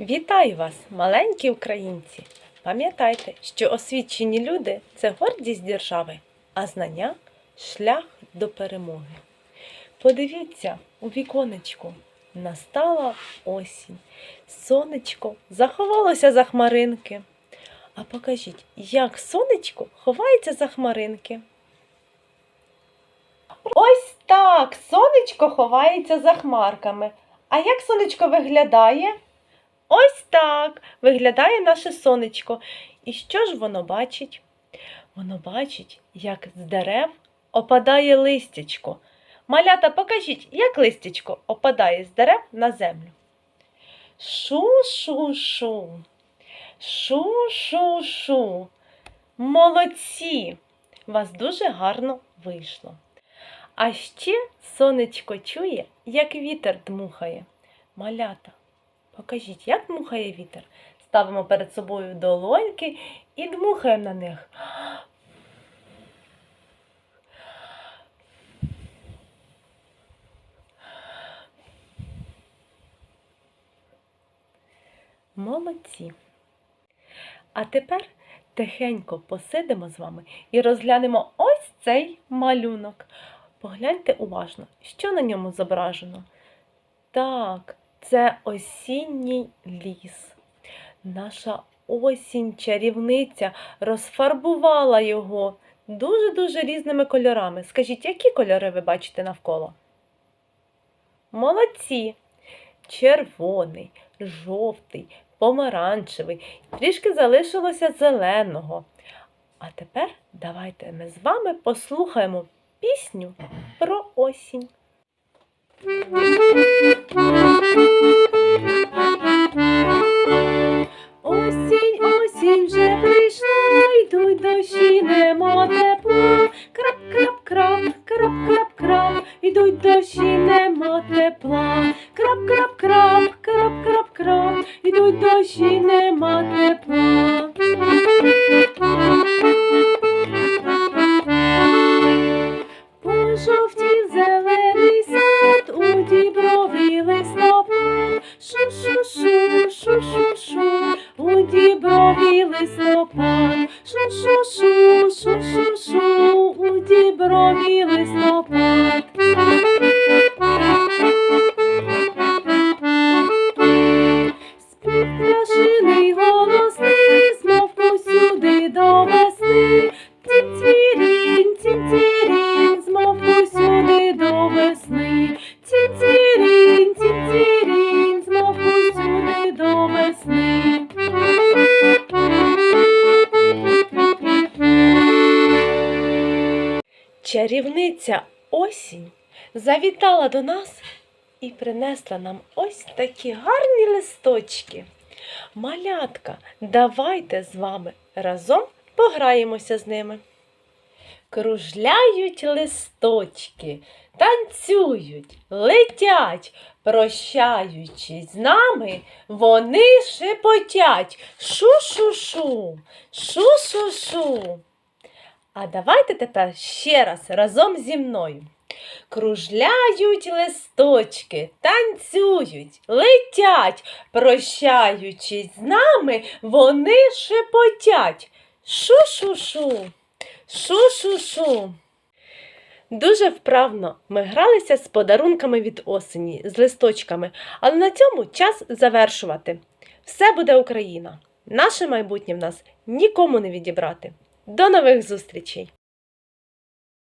Вітаю вас, маленькі українці! Пам'ятайте, що освічені люди це гордість держави, а знання шлях до перемоги. Подивіться у віконечку. Настала осінь. Сонечко заховалося за хмаринки. А покажіть, як сонечко ховається за хмаринки. Ось так сонечко ховається за хмарками. А як сонечко виглядає? Ось так виглядає наше сонечко. І що ж воно бачить? Воно бачить, як з дерев опадає листячко. Малята, покажіть, як листячко опадає з дерев на землю. Шу-шу-шу. Шу-шу-шу. Молодці! Вас дуже гарно вийшло. А ще сонечко чує, як вітер дмухає. Малята, покажіть, як дмухає вітер. Ставимо перед собою долоньки і дмухаємо на них. Молодці. А тепер тихенько посидимо з вами і розглянемо ось цей малюнок. Погляньте уважно, що на ньому зображено. Так, це осінній ліс. Наша осінь чарівниця розфарбувала його дуже-дуже різними кольорами. Скажіть, які кольори ви бачите навколо? Молодці! Червоний, жовтий, помаранчевий, трішки залишилося зеленого. А тепер давайте ми з вами послухаємо пісню про осінь. Шу-шу-шу, Чарівниця осінь завітала до нас і принесла нам ось такі гарні листочки. Малятка, давайте з вами разом пограємося з ними. Кружляють листочки, танцюють, летять, прощаючись з нами, вони шепотять шу-шу-шу, шу-шу-шу. А давайте тепер ще раз разом зі мною. Кружляють листочки, танцюють, летять, прощаючись з нами, вони шепотять. Шу-шу-шу, шу-шу-шу. Дуже вправно ми гралися з подарунками від осені, з листочками, але на цьому час завершувати. Все буде Україна. Наше майбутнє в нас нікому не відібрати. До нових зустрічей!